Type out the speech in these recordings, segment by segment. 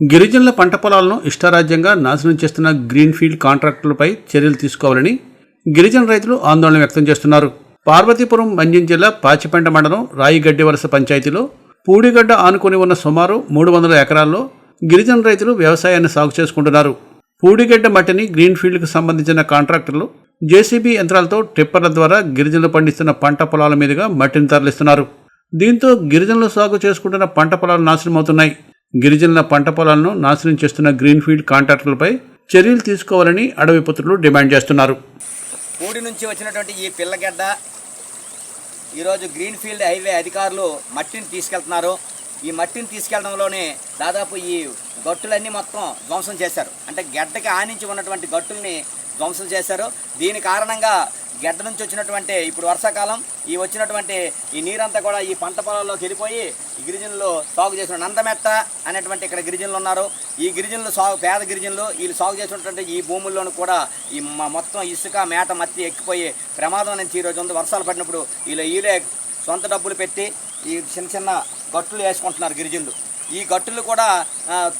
గిరిజనుల పంట పొలాలను ఇష్టారాజ్యంగా నాశనం చేస్తున్న గ్రీన్ఫీల్డ్ కాంట్రాక్టులపై చర్యలు తీసుకోవాలని గిరిజన రైతులు ఆందోళన వ్యక్తం చేస్తున్నారు. పార్వతీపురం మంజం జిల్లా పాచిపెంట మండలం రాయిగడ్డి వలస పంచాయతీలో పూడిగడ్డ ఆనుకొని ఉన్న సుమారు మూడు వందల ఎకరాల్లో గిరిజన రైతులు వ్యవసాయాన్ని సాగు చేసుకుంటున్నారు. పూడిగడ్డ మట్టిని గ్రీన్ఫీల్డ్కు సంబంధించిన కాంట్రాక్టర్లు జేసీబీ యంత్రాలతో టిప్పర్ల ద్వారా గిరిజనులు పండిస్తున్న పంట పొలాల మీదుగా మట్టిని తరలిస్తున్నారు. దీంతో గిరిజనులు సాగు చేసుకుంటున్న పంట పొలాలు నాశనమవుతున్నాయి. గిరిజనుల పంట పొలాలను నాశనం చేస్తున్న గ్రీన్ఫీల్డ్ కాంట్రాక్టర్లపై చర్యలు తీసుకోవాలని అడవి పుత్రులు డిమాండ్ చేస్తున్నారు. పూడి నుంచి వచ్చినటువంటి ఈ పిల్లగడ్డ ఈరోజు గ్రీన్ఫీల్డ్ హైవే అధికారులు మట్టిని తీసుకెళ్తున్నారు. ఈ మట్టిని తీసుకెళ్ళడంలోనే దాదాపు ఈ గట్టులన్నీ మొత్తం ధ్వంసం చేశారు. అంటే గడ్డకి ఆనించి ఉన్నటువంటి గట్టుల్ని ధ్వంసం చేశారు. దీని కారణంగా గడ్డ నుంచి వచ్చినటువంటి ఇప్పుడు వర్షాకాలం ఈ వచ్చినటువంటి ఈ నీరంతా కూడా ఈ పంట పొలాల్లోకి వెళ్ళిపోయి ఈ గిరిజనులు సాగు చేసిన నందమెత్త అనేటువంటి ఇక్కడ గిరిజనులు ఉన్నారు. ఈ గిరిజనులు సాగు పేద గిరిజనులు వీళ్ళు సాగు చేసినటువంటి ఈ భూముల్లోనూ కూడా ఈ మ- మొత్తం ఇసుక మేట మత్తి ఎక్కిపోయి ప్రమాదం నుంచి ఈరోజు ఉంది. వర్షాలు పడినప్పుడు వీళ్ళు వీళ్ళే సొంత డబ్బులు పెట్టి ఈ చిన్న చిన్న గట్టులు వేసుకుంటున్నారు గిరిజనులు. ఈ గట్టులు కూడా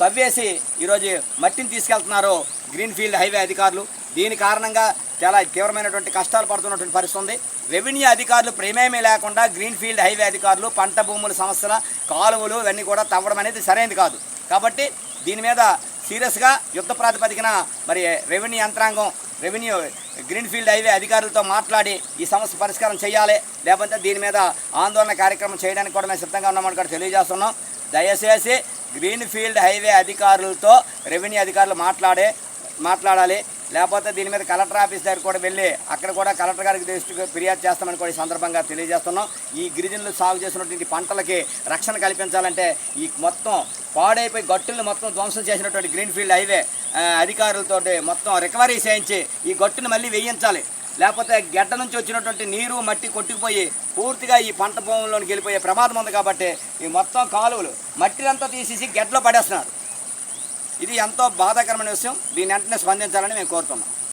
తవ్వేసి ఈరోజు మట్టిని తీసుకెళ్తున్నారు గ్రీన్ఫీల్డ్ హైవే అధికారులు. దీని కారణంగా చాలా తీవ్రమైనటువంటి కష్టాలు పడుతున్నటువంటి పరిస్థితి ఉంది. రెవెన్యూ అధికారులు ప్రేమేమీ లేకుండా గ్రీన్ఫీల్డ్ హైవే అధికారులు పంట భూముల సమస్యల కాలువలు ఇవన్నీ కూడా తవ్వడం అనేది సరైనది కాదు. కాబట్టి దీని మీద సీరియస్గా యుద్ధ ప్రాతిపదికన మరి రెవెన్యూ యంత్రాంగం రెవెన్యూ గ్రీన్ఫీల్డ్ హైవే అధికారులతో మాట్లాడి ఈ సమస్య పరిష్కారం చేయాలి. లేకపోతే దీని మీద ఆందోళన కార్యక్రమం చేయడానికి కూడా మేము సిద్ధంగా ఉన్నామని కూడా తెలియజేస్తున్నాం. దయచేసి గ్రీన్ఫీల్డ్ హైవే అధికారులతో రెవెన్యూ అధికారులు మాట్లాడే మాట్లాడాలి. లేకపోతే దీని మీద కలెక్టర్ ఆఫీస్ దగ్గర కూడా వెళ్ళి అక్కడ కూడా కలెక్టర్ గారికి దృష్టికి ఫిర్యాదు చేస్తామని కూడా ఈ సందర్భంగా తెలియజేస్తున్నాం. ఈ గిరిజనులు సాగు చేసినటువంటి పంటలకి రక్షణ కల్పించాలంటే ఈ మొత్తం పాడైపోయి గట్టుల్ని మొత్తం ధ్వంసం చేసినటువంటి గ్రీన్ఫీల్డ్ హైవే అధికారులతో అధికారులతోటి మొత్తం రికవరీ చేయించి ఈ గట్టుని మళ్ళీ వేయించాలి. లేకపోతే గడ్డ నుంచి వచ్చినటువంటి నీరు మట్టి కొట్టుకుపోయి పూర్తిగా ఈ పంట భూముల్లోకి వెళ్ళిపోయే ప్రమాదం ఉంది కాబట్టి ఈ మొత్తం కాలువలు మట్టినంతా తీసేసి గడ్డలో పడేస్తున్నారు. ఇది ఎంతో బాధాకరమైన విషయం. దీని వెంటనే స్పందించాలని మేము కోరుతున్నాం.